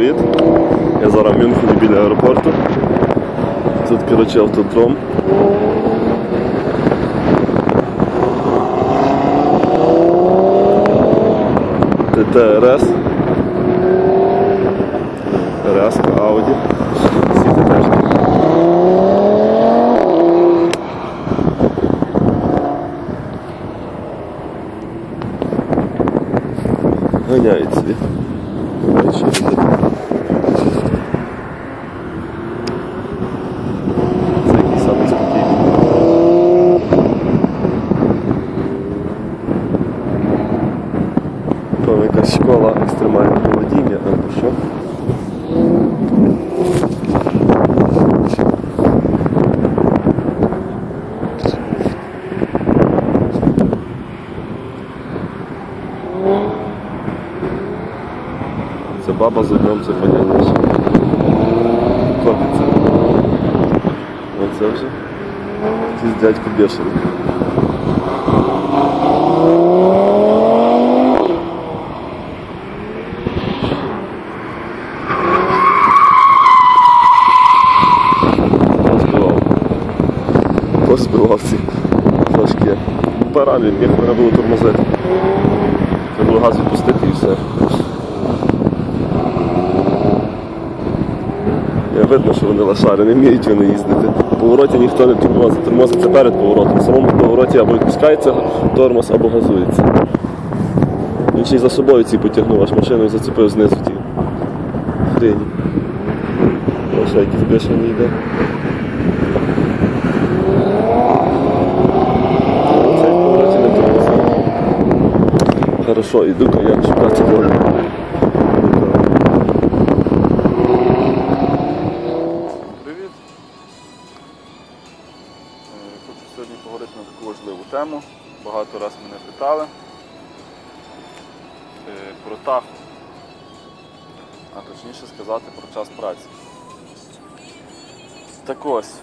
привіт! Я зараз в Мюнхені біля аеропорту. Тут, коротше, автодром. ТТРС. РС, Ауді. Всі ТТшки. Ганяють собі. Бачите, Це якийсь самий спокійний. Там якась школа екстремального володіння або що. Це баба з одним це понятно. що Котиться. Оце вже. Якийсь дядько бешений. Позбивав ці флажки. Пора, блін, їх треба було тормозити. Треба було газ відпустити і все. Видно, що вони лошари, не вміють вони їздити. В повороті ніхто не тормозить, тормозиться перед поворотом. В самому повороті або відпускається тормоз, або газується. Він ще й за собою ці потягнув, аж машину і зацепив знизу ті. Хрені. Ось якийсь йде. Не тормозив. Хорошо, іду-ка я шукати долю. Сказати про час праці. Так ось,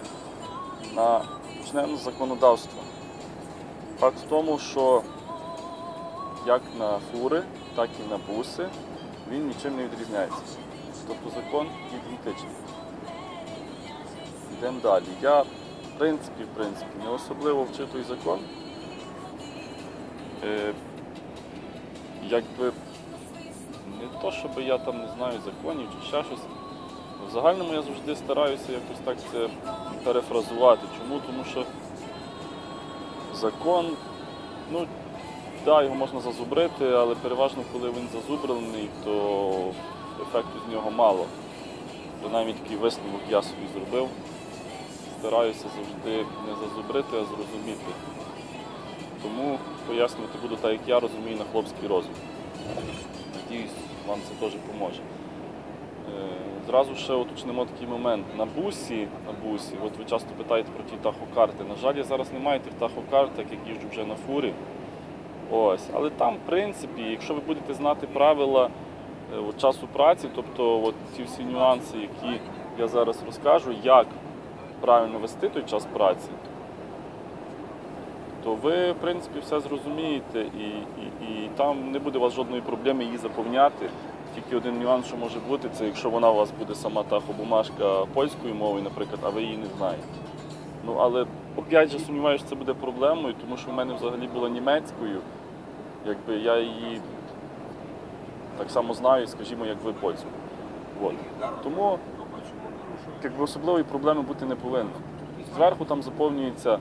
на почнемо з законодавства. Факт в тому, що як на фури, так і на буси він нічим не відрізняється. Тобто закон ідентичний. Йдемо далі. Я, в принципі, в принципі, не особливо вчив той закон. Е, якби то, щоб я там не знаю законів чи ще щось. В загальному я завжди стараюся якось так це перефразувати. Чому? Тому що закон, ну, да, його можна зазубрити, але переважно, коли він зазубрений, то ефекту з нього мало. Принаймні такий висновок я собі зробив. Стараюся завжди не зазубрити, а зрозуміти. Тому пояснювати буду так, як я розумію на хлопський розум. Надіюсь, вам це теж поможе. Е, Зразу ще уточнимо такий момент. На бусі, на бусі, от ви часто питаєте про ті тахокарти. На жаль, я зараз не маю тих тахокарт, так як їжджу вже на фурі. Ось. Але там, в принципі, якщо ви будете знати правила е, от, часу праці, тобто от, ті всі нюанси, які я зараз розкажу, як правильно вести той час праці, то ви, в принципі, все зрозумієте і, і, і там не буде у вас жодної проблеми її заповняти. Тільки один нюанс, що може бути, це якщо вона у вас буде сама та тахобумажка польською мовою, наприклад, а ви її не знаєте. Ну, але опять же сумніваюся, це буде проблемою, тому що в мене взагалі була німецькою. Якби я її так само знаю, скажімо, як ви польську. От. Тому якби, особливої проблеми бути не повинно. Зверху там заповнюється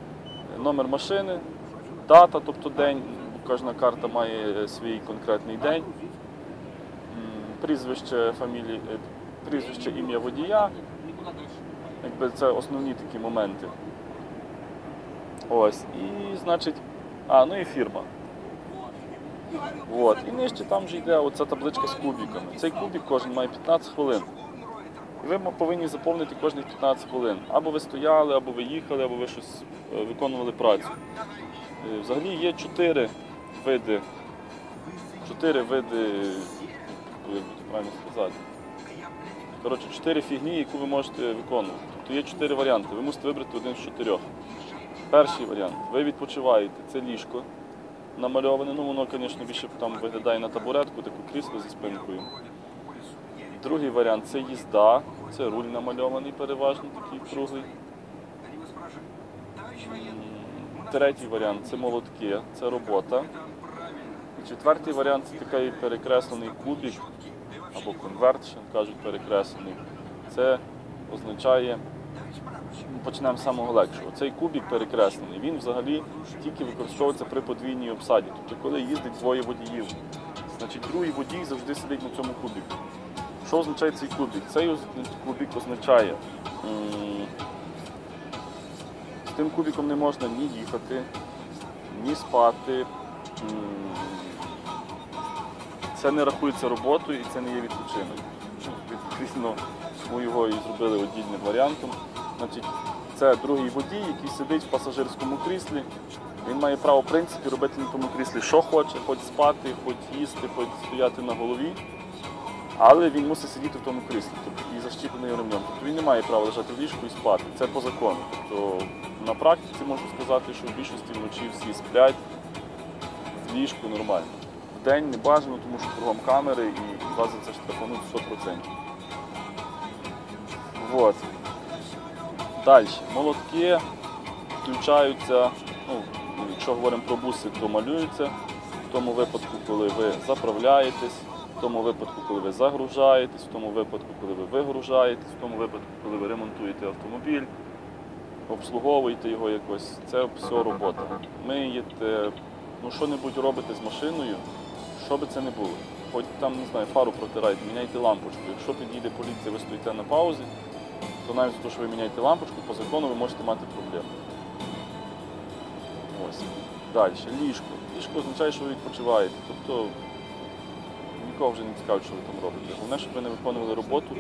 номер машини, дата, тобто день, кожна карта має свій конкретний день, прізвище, фамілії, е, прізвище, ім'я водія. Якби це основні такі моменти. Ось. І, значить, а, ну і фірма. От. І нижче там вже йде оця табличка з кубиками. Цей кубик кожен має 15 хвилин. І ви повинні заповнити кожних 15 хвилин. Або ви стояли, або ви їхали, або ви щось е, виконували працю. Е, Взагалі є чотири види, чотири види, як би правильно сказати. Коротше, чотири фігні, яку ви можете виконувати. Тобто є чотири варіанти. Ви мусите вибрати один з чотирьох. Перший варіант. Ви відпочиваєте, це ліжко намальоване. Ну, воно, звісно, більше там виглядає на табуретку, таку крісло зі спинкою. Другий варіант це їзда, це руль намальований переважно такий круглий. Третій варіант це молотки, це робота. І четвертий варіант це такий перекреслений кубик або конверт, ще кажуть перекреслений. Це означає, ну, почнемо з самого легшого. Цей кубик перекреслений, він взагалі тільки використовується при подвійній обсаді. Тобто, коли їздить двоє водіїв, значить другий водій завжди сидить на цьому кубику. Що означає цей кубик? Цей кубик означає, з тим кубиком не можна ні їхати, ні спати. Це не рахується роботою і це не є відпочинок. Відповідно, чому його і зробили одільним варіантом. Значить, це другий водій, який сидить в пасажирському кріслі. Він має право, в принципі, робити на тому кріслі, що хоче, хоч спати, хоч їсти, хоч стояти на голові. Але він мусить сидіти в тому кріслі тобто, і защіплений ремнем. Тобто він не має права лежати в ліжку і спати. Це по закону. Тобто на практиці можу сказати, що в більшості вночі всі сплять в ліжку нормально. В день не бажано, тому що кругом камери і вас за це штрафануть 100%. Вот. Далі. Молотки включаються, ну, якщо говоримо про буси, то малюються. В тому випадку, коли ви заправляєтесь, в тому випадку, коли ви загружаєтесь, в тому випадку, коли ви вигружаєтесь, в тому випадку, коли ви ремонтуєте автомобіль, обслуговуєте його якось. Це все робота. Миєте, ну що-небудь робите з машиною, що би це не було. Хоч там, не знаю, фару протираєте, міняйте лампочку. Якщо підійде поліція, ви стоїте на паузі, то навіть за те, що ви міняєте лампочку, по закону ви можете мати проблеми. Ось. Далі, ліжко. Ліжко означає, що ви відпочиваєте. Тобто нікого вже не цікавить, що ви там робите. Головне, щоб ви не виконували роботу,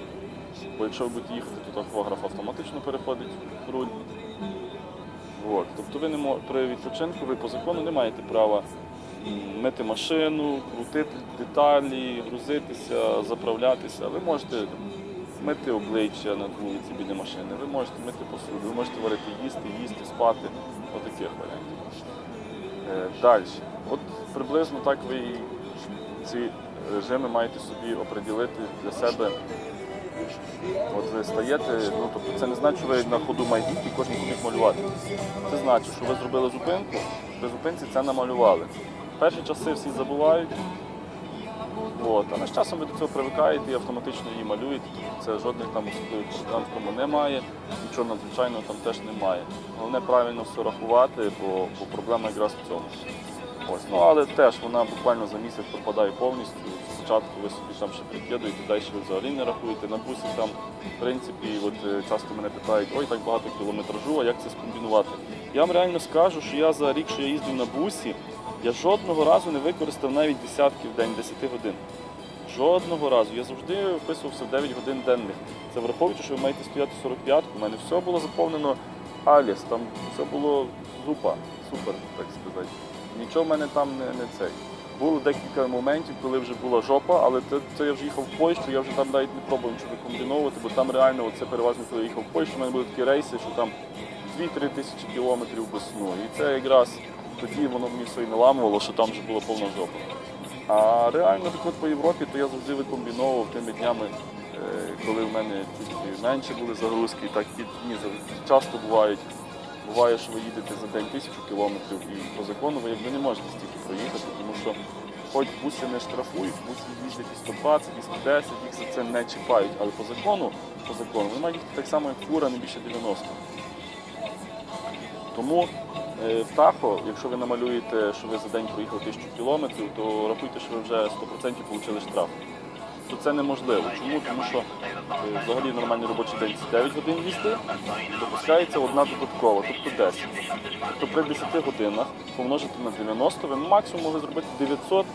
бо якщо ви будете їхати, то тахограф автоматично переходить в руль. От. Тобто ви не мо- при відпочинку ви по закону не маєте права мити машину, крутити деталі, грузитися, заправлятися. Ви можете мити обличчя на вулиці біля машини, ви можете мити посуду, ви можете варити їсти, їсти, спати. Отаких варіантів. Е, Далі. От приблизно так ви ці режими маєте собі оприділити для себе. От ви стаєте, ну тобто це не значить, що ви на ходу маєте і кожен кубик малювати. Це значить, що ви зробили зупинку, при зупинці це намалювали. Перші часи всі забувають. От. Але з часом ви до цього привикаєте і автоматично її малюєте. Це жодних там особливих проблем тому немає, нічого надзвичайного там теж немає. Головне правильно все рахувати, бо, бо проблема якраз в цьому. Ось. Ну, але теж вона буквально за місяць пропадає повністю. Спочатку ви собі там ще прикидуєте, далі ви взагалі не рахуєте. На бусі там, в принципі, от е, часто мене питають, ой, так багато кілометражу, а як це скомбінувати? Я вам реально скажу, що я за рік, що я їздив на бусі, я жодного разу не використав навіть десятки в день, 10 годин. Жодного разу. Я завжди вписувався в 9 годин денних. Це враховуючи, що ви маєте стояти 45-ку. У мене все було заповнено аліс, там все було зупа, супер, так сказати. Нічого в мене там не, не цей. Було декілька моментів, коли вже була жопа, але це, це я вже їхав в Польщу, я вже там навіть не пробував нічого комбінувати, бо там реально це переважно, коли я їхав в Польщу, у мене були такі рейси, що там 2-3 тисячі кілометрів без сну. І це якраз тоді воно мені все і наламувало, що там вже була повна жопа. А реально так от по Європі, то я завжди викомбіновував тими днями, е, коли в мене тільки менше були загрузки, так і дні часто бувають. Буває, що ви їдете за день тисячу кілометрів і по закону ви якби не можете стільки проїхати, тому що хоч буси не штрафують, буси їздять і 120, і 110, їх за це не чіпають. Але по закону, по закону, ви маєте їхати так само, як фура, не більше 90. Тому е, в Тахо, якщо ви намалюєте, що ви за день проїхали тисячу кілометрів, то рахуйте, що ви вже 100% отримали штраф. То це неможливо. Чому? Тому що е, взагалі нормальний робочий день це 9 годин їсти, допускається одна додаткова, тобто 10. Тобто при 10 годинах помножити на 90, ви максимум могли зробити 900,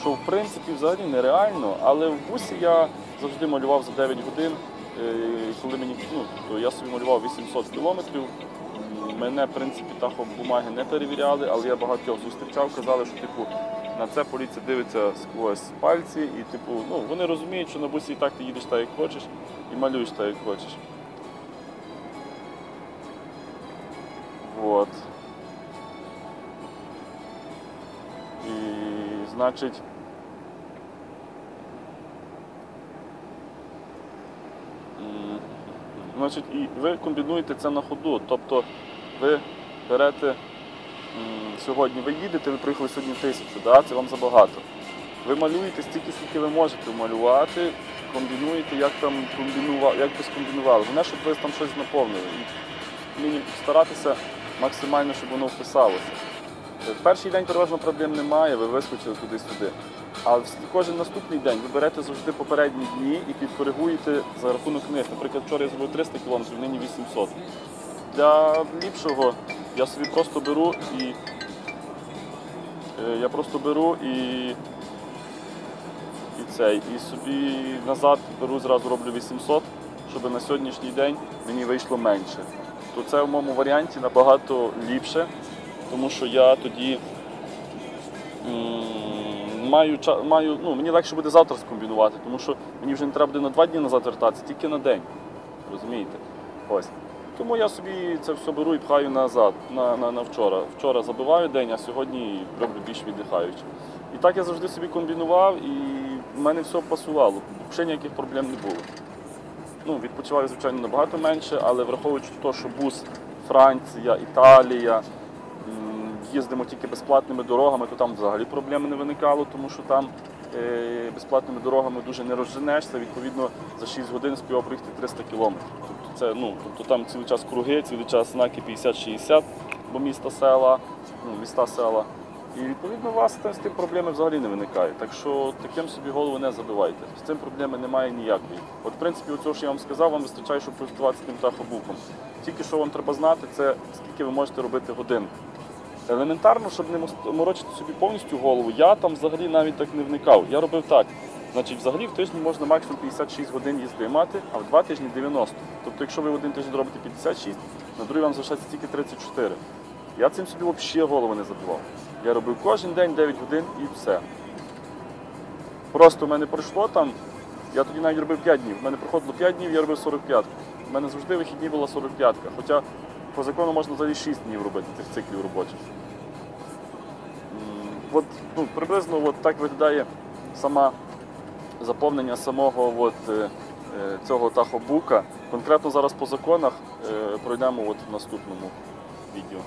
що в принципі взагалі нереально, але в бусі я завжди малював за 9 годин. Е, Коли мені ну, я собі малював 800 кілометрів, Мене, в принципі, тахо бумаги не перевіряли, але я багатьох зустрічав, казали, що типу на це поліція дивиться сквозь пальці, і типу, ну вони розуміють, що на бусі і так ти їдеш так, як хочеш, і малюєш так, як хочеш. Вот. І значить. Значить, і ви комбінуєте це на ходу. Тобто ви берете сьогодні, ви їдете, ви приїхали сьогодні тисячу, да? це вам забагато. Ви малюєте стільки, скільки ви можете малювати, комбінуєте, як там комбінува... як би скомбінували. Головне, щоб ви там щось наповнили. І старатися максимально, щоб воно вписалося. Е, В перший день переважно проблем немає, ви вискочили туди-сюди. А кожен наступний день ви берете завжди попередні дні і підкоригуєте за рахунок них. Наприклад, вчора я зробив 300 км, нині 800. Для ліпшого я собі просто беру і е, я просто беру і, і цей, і собі назад беру зразу роблю 800, щоб на сьогоднішній день мені вийшло менше. То це в моєму варіанті набагато ліпше, тому що я тоді маю, маю ну, мені легше буде завтра скомбінувати, тому що мені вже не треба буде на два дні назад вертатися, тільки на день. Розумієте? Ось. Тому я собі це все беру і пхаю назад, на, на, на вчора. Вчора забиваю день, а сьогодні роблю більш віддихаючи. І так я завжди собі комбінував, і в мене все пасувало. Взагалі ніяких проблем не було. Ну, відпочиваю, звичайно, набагато менше, але враховуючи те, що бус Франція, Італія, їздимо тільки безплатними дорогами, то там взагалі проблеми не виникало, тому що там е, безплатними дорогами дуже не розженешся. Відповідно, за 6 годин співав проїхати 300 кілометрів. Це, ну, тобто там цілий час круги, цілий час знаки 50-60, бо міста села, ну, міста села. І відповідно у вас з тим проблеми взагалі не виникає. Так що таким собі голову не забивайте. З цим проблеми немає ніякої. От, в принципі, оцього, що я вам сказав, вам вистачає, щоб користуватися тим тахобуком. Тільки що вам треба знати, це скільки ви можете робити годин. Елементарно, щоб не морочити собі повністю голову, я там взагалі навіть так не вникав. Я робив так. Значить, взагалі в тиждень можна максимум 56 годин їзди мати, а в два тижні 90. Тобто, якщо ви один тиждень робите 56, на другий вам залишається тільки 34. Я цим собі взагалі голову не забивав. Я робив кожен день 9 годин і все. Просто в мене пройшло там, я тоді навіть робив 5 днів. У мене проходило 5 днів, я робив 45. У мене завжди вихідні була 45. Хоча по закону можна взагалі 6 днів робити цих циклів робочих. От, ну, приблизно от так виглядає сама заповнення самого от, е, е, цього тахобука. Конкретно зараз по законах е, пройдемо от в наступному відео.